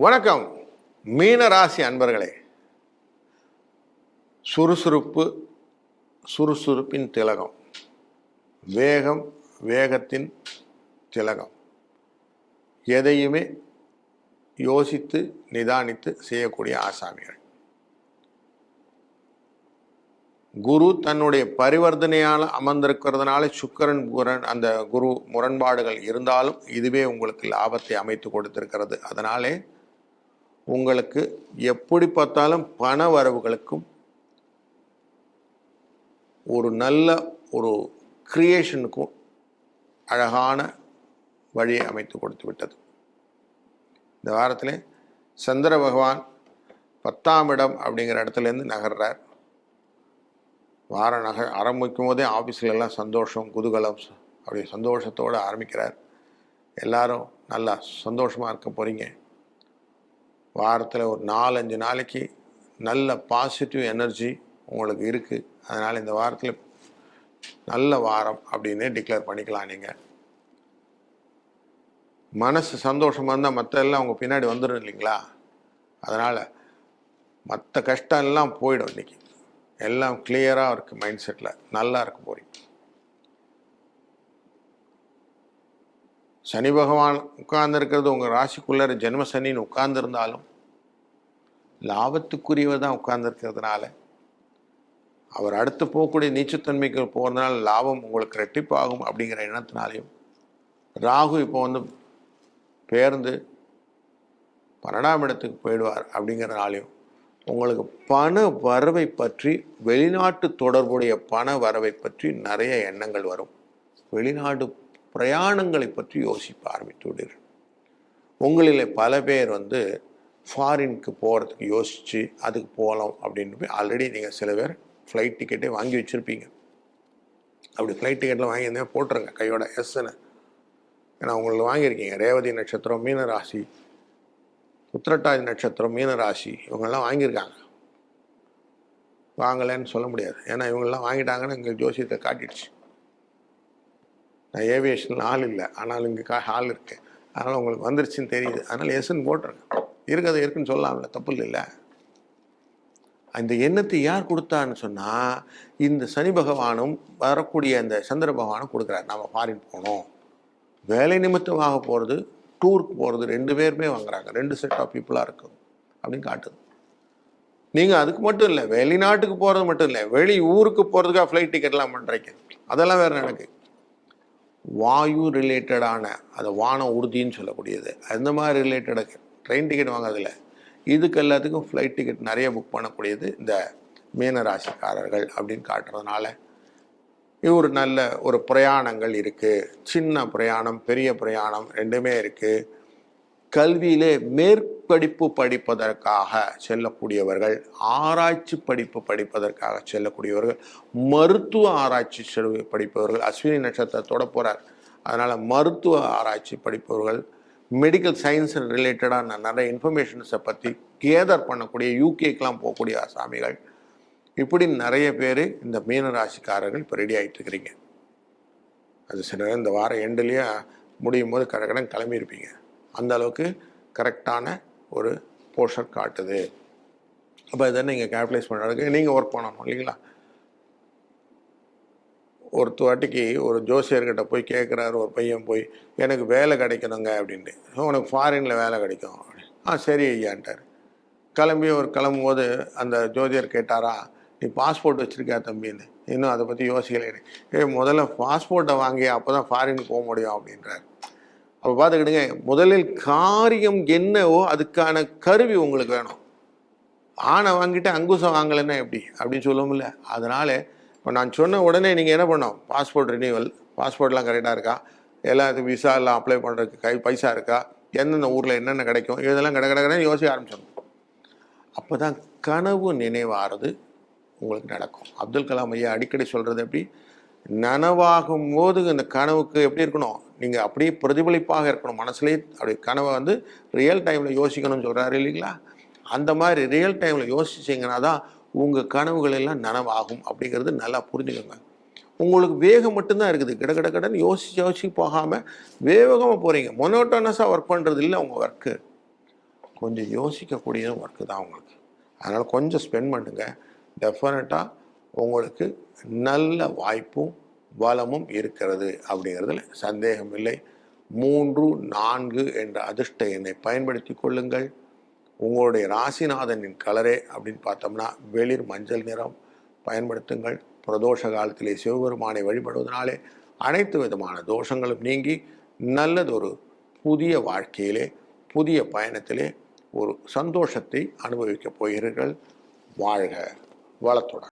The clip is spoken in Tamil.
வணக்கம். மீன ராசி அன்பர்களே சுறுசுறுப்பு சுறுசுறுப்பின் திலகம். வேகம் வேகத்தின் திலகம். எதையுமே யோசித்து நிதானித்து செய்யக்கூடிய ஆசாமிகள். குரு தன்னுடைய பரிவர்த்தனையால் அமர்ந்திருக்கிறதுனால சுக்கரன் புரன் அந்த குரு முரண்பாடுகள் இருந்தாலும் இதுவே உங்களுக்கு லாபத்தை அமைத்து கொடுத்திருக்கிறது. அதனாலே உங்களுக்கு எப்படி பார்த்தாலும் பண வரவுகளுக்கும் ஒரு நல்ல ஒரு கிரியேஷனுக்கும் அழகான வழியை அமைத்து கொடுத்து விட்டது. இந்த வாரத்தில் சந்திர பகவான் பத்தாம் இடம் அப்படிங்கிற இடத்துலேருந்து நகர்றார். வார நகை ஆரம்பிக்கும் போதே ஆஃபீஸில் எல்லாம் சந்தோஷம் குதூகலம் அப்படி சந்தோஷத்தோடு ஆரம்பிக்கிறார். எல்லாரும் நல்லா சந்தோஷமாக இருக்க போகிறீங்க வாரத்தில் ஒரு நாலஞ்சு நாளைக்கு நல்ல பாசிட்டிவ் எனர்ஜி உங்களுக்கு இருக்குது அதனால் இந்த வாரத்தில் நல்ல வாரம் அப்படின்னு டிக்ளேர் பண்ணிக்கலாம் நீங்கள் மனசு சந்தோஷமாக இருந்தால் மற்ற எல்லாம் உங்கள் பின்னாடி வந்துடும் இல்லைங்களா? அதனால் மற்ற கஷ்டம் எல்லாம் போயிடும் இன்னைக்கு. எல்லாம் கிளியராக இருக்குது மைண்ட் செட்டில் நல்லா இருக்க போகிறீங்க சனி பகவான் உட்கார்ந்துருக்கிறது உங்கள் ராசிக்குள்ளே ஜென்ம சனின்னு உட்கார்ந்துருந்தாலும் லாபத்துக்குரியவர் தான் உட்கார்ந்துருக்கிறதுனால அவர் அடுத்து போகக்கூடிய நீச்சத்தன்மைக்கு போகிறதுனால லாபம் உங்களுக்கு ரெட்டிப்பாகும் அப்படிங்கிற எண்ணத்தினாலையும் ராகு இப்போ வந்து பேர்ந்து பன்னெண்டாம் இடத்துக்கு போயிடுவார் அப்படிங்கிறனாலையும் உங்களுக்கு பண வரவை பற்றி வெளிநாட்டு தொடர்புடைய பண வரவை பற்றி நிறைய எண்ணங்கள் வரும். வெளிநாடு பிரயாணங்களை பற்றி யோசிப்ப ஆரம்பித்து விடுவீர்கள் உங்களில் பல பேர் வந்து ஃபாரினுக்கு போகிறதுக்கு யோசித்து அதுக்கு போகலாம் அப்படின்னு போய் ஆல்ரெடி நீங்கள் சில பேர் ஃப்ளைட் டிக்கெட்டே வாங்கி வச்சுருப்பீங்க. அப்படி ஃப்ளைட் டிக்கெட்டில் வாங்கியிருந்தேன் போட்டுருங்க கையோட எஸ்ன்னு ஏன்னா உங்களுக்கு வாங்கியிருக்கீங்க. ரேவதி நட்சத்திரம் மீன ராசி உத்திரட்டாதி நட்சத்திரம் மீன ராசி இவங்கெல்லாம் வாங்கியிருக்காங்க. வாங்கலைன்னு சொல்ல முடியாது. ஏன்னா இவங்கெல்லாம் வாங்கிட்டாங்கன்னு எங்கள் ஜோசியத்தை காட்டிடுச்சு. நான் ஏவியேஷன் ஆள் இல்லை. ஆனால் இங்கே ஹால் ஆள் அதனால் உங்களுக்கு வந்துருச்சுன்னு தெரியுது. அதனால் எஸ்ன்னு போட்டுருங்க. இருக்கிறது இருக்குன்னு சொல்லலாம்ல. தப்பு இல்லை அந்த எண்ணத்தை யார் கொடுத்தான்னு சொன்னால் இந்த சனி பகவானும் வரக்கூடிய அந்த சந்திர பகவானும் கொடுக்குறாரு. நம்ம ஃபாரின் போகணும். வேலை நிமித்தமாக போகிறது டூருக்கு போகிறது ரெண்டு பேருமே வாங்குறாங்க. ரெண்டு செட் ஆஃப் பீப்புளாக இருக்கும். அப்படின்னு காட்டுது. நீங்கள் அதுக்கு மட்டும் இல்லை வெளிநாட்டுக்கு போகிறது மட்டும் இல்லை வெளி ஊருக்கு போகிறதுக்காக ஃப்ளைட் டிக்கெட்லாம் பண்ணுறீங்க அதெல்லாம் வேறு எனக்கு வாயு ரிலேட்டடான அது வான உறுதின்னு சொல்லக்கூடியது. அந்த மாதிரி ரிலேட்டடாக ட்ரெயின் டிக்கெட் வாங்குறதில்ல இதுக்கு எல்லாத்துக்கும் ஃப்ளைட் டிக்கெட் நிறைய புக் பண்ணக்கூடியது இந்த மீனராசிக்காரர்கள் அப்படின்னு காட்டுறதுனால இது ஒரு நல்ல ஒரு பிரயாணங்கள் இருக்குது சின்ன பிரயாணம் பெரிய பிரயாணம் ரெண்டுமே இருக்குது கல்வியிலே படிப்பு படிப்பதற்காக செல்லக்கூடியவர்கள் ஆராய்ச்சி படிப்பு படிப்பதற்காக செல்லக்கூடியவர்கள் மருத்துவ ஆராய்ச்சி செலவு படிப்பவர்கள் அஸ்வினி நட்சத்திரத்தோட போகிறார் அதனால் மருத்துவ ஆராய்ச்சி படிப்பவர்கள் மெடிக்கல் சயின்ஸ் ரிலேட்டடான நிறைய இன்ஃபர்மேஷன்ஸை பற்றி கேதர் பண்ணக்கூடிய யூகேக்கெலாம் போகக்கூடிய சாமிகள். இப்படி நிறைய பேர் இந்த மீன ராசிக்காரர்கள் இப்போ ரெடி ஆகிட்டு இருக்கிறீங்க. அது சில நேரம் இந்த வாரம் எண்டுலேயே முடியும் போது கடற்கடன் கிளம்பியிருப்பீங்க அந்த அளவுக்கு கரெக்டான ஒரு போர்ஷன் காட்டுது. அப்போ இதை நீங்கள் கேபிட்டலைஸ் பண்ணுறதுக்கு நீங்கள் ஒர்க் பண்ணணும் இல்லைங்களா? ஒரு வாட்டிக்கு ஒரு ஜோசியர்கிட்ட போய் கேட்குறாரு ஒரு பையன் போய் எனக்கு வேலை கிடைக்கணுங்க அப்படின்ட்டு. உனக்கு ஃபாரினில் வேலை கிடைக்கும் அப்படின்னு ஆ சரி ஐயான்ட்டார். கிளம்பி ஒரு கிளம்பும்போது அந்த ஜோதியர் கேட்டாரா நீ பாஸ்போர்ட் வச்சுருக்கியா தம்பின்னு? இன்னும் அதை பற்றி யோசிக்கலை ஏ முதல்ல பாஸ்போர்ட்டை வாங்கி அப்போ தான் ஃபாரின் போக முடியும் அப்படின்றார். அப்போ பார்த்துக்கிடுங்க முதலில் காரியம் என்னவோ அதுக்கான கருவி உங்களுக்கு வேணும். ஆணை வாங்கிட்டு அங்குசம் வாங்கலைன்னா எப்படி? அப்படின்னு சொல்லுவோம்ல அதனால இப்போ நான் சொன்ன உடனே நீங்கள் என்ன பண்ணோம் பாஸ்போர்ட் ரினியூவல் பாஸ்போர்ட்லாம் கரெக்டாக இருக்கா? எல்லாத்துக்கும் விசா எல்லாம் அப்ளை பண்ணுறதுக்கு கை பைசா இருக்கா? எந்தெந்த ஊரில் என்னென்ன கிடைக்கும்? இதெல்லாம் கிட கடை யோசிக்க ஆரம்பிச்சிடணும். அப்போ தான் கனவு நினைவாகிறது உங்களுக்கு நடக்கும். அப்துல் கலாம் ஐயா அடிக்கடி சொல்கிறது எப்படி? நனவாகும் போது அந்த கனவுக்கு எப்படி இருக்கணும்? நீங்கள் அப்படியே பிரதிபலிப்பாக இருக்கணும். மனசுலேயே அப்படி கனவை வந்து ரியல் டைமில் யோசிக்கணும்னு சொல்கிறாரு இல்லைங்களா? அந்த மாதிரி ரியல் டைமில் யோசிச்சிங்கன்னா தான் உங்கள் கனவுகள் எல்லாம் நனவாகும் அப்படிங்கிறது நல்லா புரிஞ்சுக்கோங்க. உங்களுக்கு வேகம் மட்டும்தான் இருக்குது. கிட கிட கடன் யோசிச்சு யோசிச்சு போகாமல் வேகமாக போகிறீங்க மொனோட்டோனஸாக ஒர்க் பண்ணுறது இல்லை உங்கள் ஒர்க்கு கொஞ்சம் யோசிக்கக்கூடிய ஒர்க்கு தான் உங்களுக்கு. அதனால் கொஞ்சம் ஸ்பெண்ட் பண்ணுங்கள் டெஃபினட்டாக உங்களுக்கு நல்ல வாய்ப்பும் பலமும் இருக்கிறது அப்படிங்கிறதுல சந்தேகம் இல்லை. மூன்று நான்கு என்ற அதிர்ஷ்ட எண்ணை பயன்படுத்தி கொள்ளுங்கள். உங்களுடைய ராசிநாதனின் கலரே அப்படின்னு பார்த்தோம்னா வெளிர் மஞ்சள் நிறம். பயன்படுத்துங்கள். பிரதோஷ காலத்திலே சிவபெருமானை வழிபடுவதனாலே அனைத்து விதமான தோஷங்களும் நீங்கி நல்லதொரு புதிய வாழ்க்கையிலே புதிய பயணத்திலே ஒரு சந்தோஷத்தை அனுபவிக்கப் போகிறீர்கள். வாழ்க வளத்துடன்.